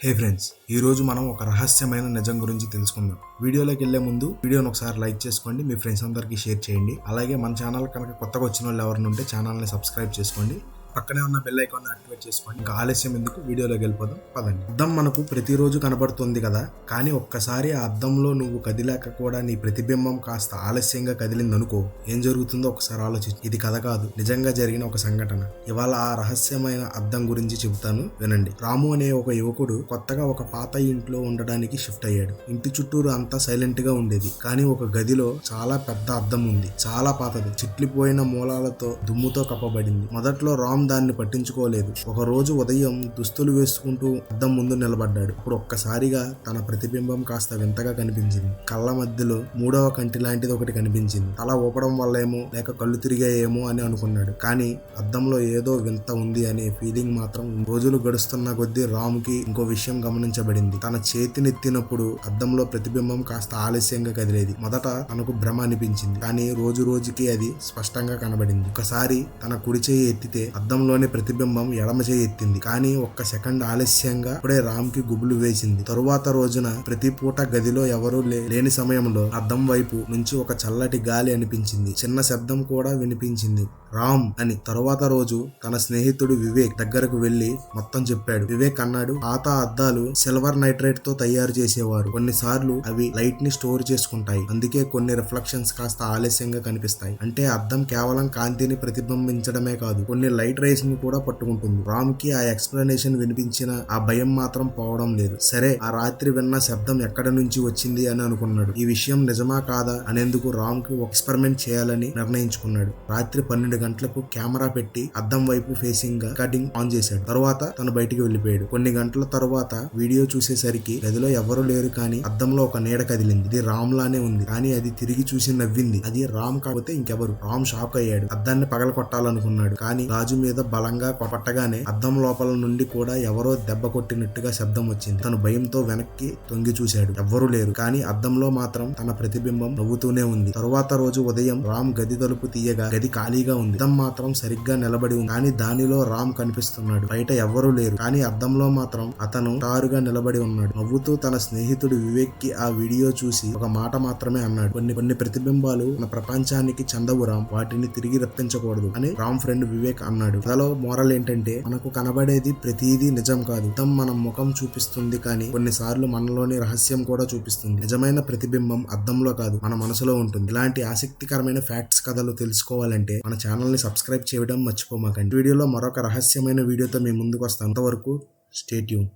హే friends ఈ రోజు మనం ఒక రహస్యమైన నిజం గురించి తెలుసుకుందాం. వీడియోలోకి వెళ్ళే ముందు వీడియోని ఒకసారి లైక్ చేసుకోండి మీ ఫ్రెండ్స్ అందరికీ షేర్ చేయండి. అలాగే మన ఛానల్ కనుక కొత్తగా వచ్చిన వాళ్ళు ఎవరిని ఉంటే ఛానల్ని సబ్స్క్రైబ్ చేసుకోండి. పక్కనే ఉన్న బెల్ ఐకాన్ యాక్టివేట్ చేసుకోండి ఇంకా ఆలస్యం ఎందుకు? వీడియోలోకి వెళ్ళిపోదాం. పదండి. అద్దం మనకు ప్రతిరోజు కనబడుతుంది కదా? కానీ ఒక్కసారి ఆ అద్దంలో నువ్వు కదిలాక కూడా నీ ప్రతిబింబం కాస్త ఆలస్యంగా కదిలింది అనుకో ఏం జరుగుతుందో ఒకసారి ఆలోచించు. ఇది కథ కాదు. నిజంగా జరిగిన ఒక సంఘటన. ఇవాళ ఆ రహస్యమైన అద్దం గురించి చెబుతాను వినండి. రాము అనే ఒక యువకుడు కొత్తగా ఒక పాత ఇంట్లో ఉండడానికి షిఫ్ట్ అయ్యాడు. ఇంటి చుట్టూరు అంతా సైలెంట్గా ఉండేది. కానీ ఒక గదిలో చాలా పెద్ద అద్దం ఉంది. చాలా పాతది. చిట్లిపోయిన మూలాలతో దుమ్ముతో కప్పబడింది. మొదట్లో రామ్ దాన్ని పట్టించుకోలేదు. ఒక రోజు ఉదయం దుస్తులు వేసుకుంటూ అద్దం ముందు నిలబడ్డాడు. ఇప్పుడు ఒక్కసారిగా తన ప్రతిబింబం కాస్త వింతగా కనిపించింది. కళ్ళ మధ్యలో మూడవ కంటి లాంటిది ఒకటి కనిపించింది. తల ఊపడం వల్లేమో లేక కళ్ళు తిరిగాయేమో అని అనుకున్నాడు. కానీ అద్దంలో ఏదో వింత ఉంది అనే ఫీలింగ్ మాత్రం రోజులు గడుస్తున్న కొద్దీ రామ్కి ఇంకో విషయం గమనించబడింది. తన చేతినెత్తినప్పుడు అద్దంలో ప్రతిబింబం కాస్త ఆలస్యంగా కదిలేది. మొదట తనకు భ్రమ అనిపించింది. కానీ రోజు రోజుకి అది స్పష్టంగా కనబడింది. ఒకసారి తన కుడి చేయి ఎత్తితే అద్దం అద్దంలోని ప్రతిబింబం ఎడమ చేయి ఎత్తింది. కానీ ఒక్క సెకండ్ ఆలస్యంగా అప్పుడే రామ్కి గుబులు వేసింది. తరువాత రోజున ప్రతి పూట గదిలో ఎవరూ లే- లేని సమయంలో అద్దం వైపు నుంచి ఒక చల్లటి గాలి అనిపించింది. చిన్న శబ్దం కూడా వినిపించింది. రామ్ అని. తరువాత రోజు తన స్నేహితుడు వివేక్ దగ్గరకు వెళ్ళి మొత్తం చెప్పాడు. వివేక్ అన్నాడు పాత అద్దాలు సిల్వర్ నైట్రేట్తో తయారు చేసేవారు కొన్నిసార్లు అవి లైట్ని స్టోర్ చేసుకుంటాయి. అందుకే కొన్ని రిఫ్లెక్షన్స్ కాస్త ఆలస్యంగా కనిపిస్తాయి. అంటే అద్దం కేవలం కాంతిని ప్రతిబింబించడమే కాదు కొన్ని లైట్ రేస్ని కూడా పట్టుకుంటుంది. రామ్కి ఆ ఎక్స్ప్లెనేషన్ వినిపించిన ఆ భయం మాత్రం పోవడం లేదు. సరే ఆ రాత్రి విన్న శబ్దం ఎక్కడి నుంచి వచ్చింది అని అనుకున్నాడు. ఈ విషయం నిజమా కాదా అనేందుకు రామ్కి ఒక ఎక్స్పెరిమెంట్ చేయాలని నిర్ణయించుకున్నాడు. రాత్రి పన్నెండు గంటలకు కెమెరా పెట్టి అద్దం వైపు ఫేసింగ్గా కటింగ్ ఆన్ చేశాడు. తర్వాత తను బయటికి వెళ్ళిపోయాడు కొన్ని గంటల తర్వాత వీడియో చూసేసరికి గదిలో ఎవరూ లేరు కానీ అద్దంలో ఒక నీడ కదిలింది. ఇది రామ్ లానే ఉంది కానీ అది తిరిగి చూసి నవ్వింది. అది రామ్ కాకపోతే ఇంకెవరు? రామ్ షాక్ అయ్యాడు. అద్దాన్ని పగల కొట్టాలనుకున్నాడు కానీ గాజు మీద బలంగా కొట్టగానే అద్దం లోపల నుండి కూడా ఎవరో దెబ్బ కొట్టినట్టుగా శబ్దం వచ్చింది. తను భయంతో వెనక్కి తొంగి చూశాడు. ఎవ్వరూ లేరు. కానీ అద్దంలో మాత్రం తన ప్రతిబింబం నవ్వుతూనే ఉంది. తరువాత రోజు ఉదయం రామ్ గది తలుపు తీయగా గది ఖాళీగా ఉంది. అద్దం మాత్రం సరిగ్గా నిలబడి ఉంది. కానీ దానిలో రామ్ కనిపిస్తున్నాడు. బయట ఎవ్వరూ లేరు. కానీ అద్దంలో మాత్రం అతను కారుగా నిలబడి ఉన్నాడు. నవ్వుతూ తన స్నేహితుడు వివేక్కి ఆ వీడియో చూసి ఒక మాట మాత్రమే అన్నాడు. కొన్ని కొన్ని ప్రతిబింబాలు మన ప్రపంచానికి చందవు రామ్. వాటిని తిరిగి రప్పించకూడదు అని రామ్ ఫ్రెండ్ వివేక్ అన్నాడు. కథలో మోరల్ ఏంటంటే మనకు కనబడేది ప్రతిదీ నిజం కాదు. అద్దం మన ముఖం చూపిస్తుంది కానీ కొన్నిసార్లు మనలోని రహస్యం కూడా చూపిస్తుంది. నిజమైన ప్రతిబింబం అద్దంలో కాదు మన మనసులో ఉంటుంది. ఇలాంటి ఆసక్తికరమైన ఫ్యాక్ట్స్ కథలు తెలుసుకోవాలంటే మన ఛానల్ని సబ్స్క్రైబ్ చేయడం మర్చిపోమాకండి. వీడియోలో మరొక రహస్యమైన వీడియోతో మేము ముందుకు వస్తాం అంతవరకు స్టేట్యూన్.